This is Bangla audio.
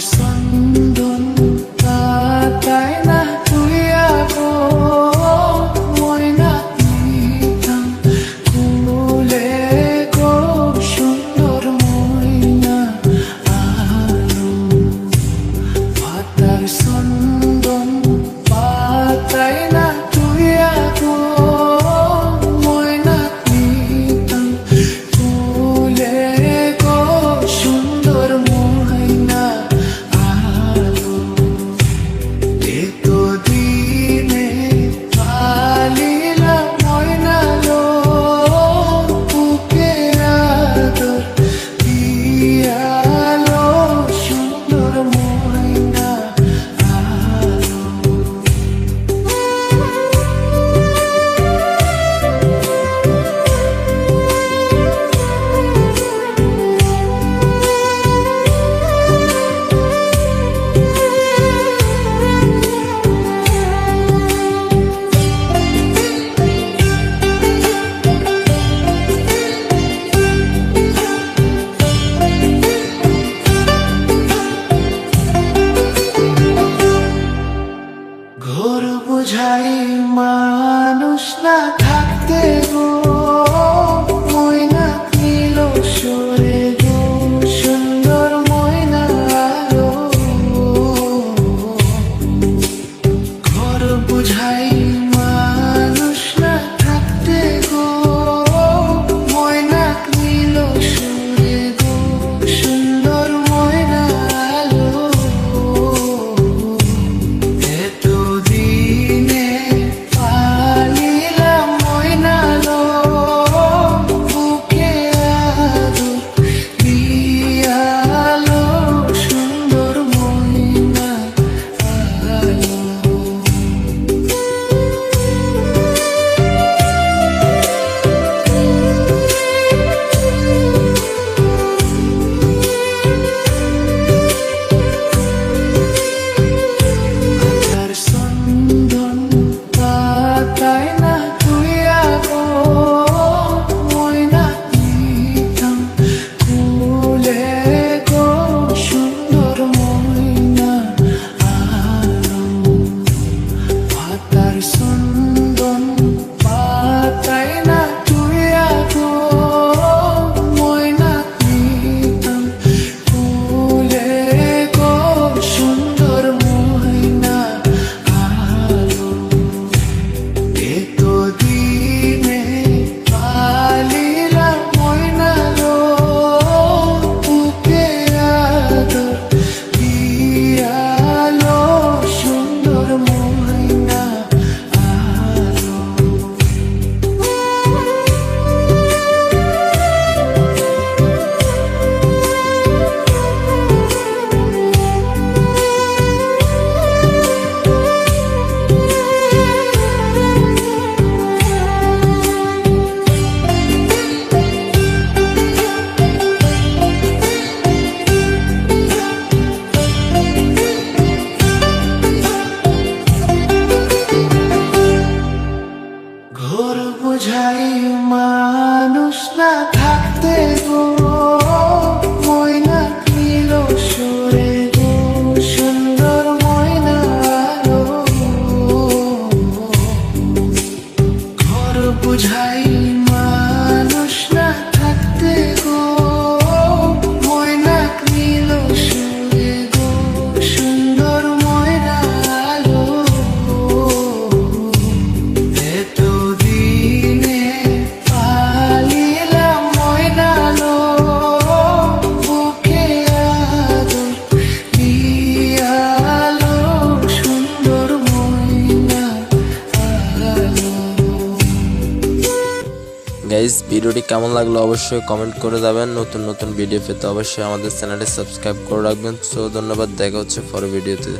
算。বোঝাই মানুষ না Horizonte বোঝাই মানুষ না থাকতে গো ময়না গো সুন্দর ময়না ঘর বুঝাই মানুষ না গাইজ ভিডিওটি কেমন লাগল অবশ্যই কমেন্ট করে যাবেন। নতুন নতুন ভিডিও পেতে অবশ্যই আমাদের চ্যানেলটি সাবস্ক্রাইব করে রাখবেন। সো ধন্যবাদ, দেখা হচ্ছে পরের ভিডিওতে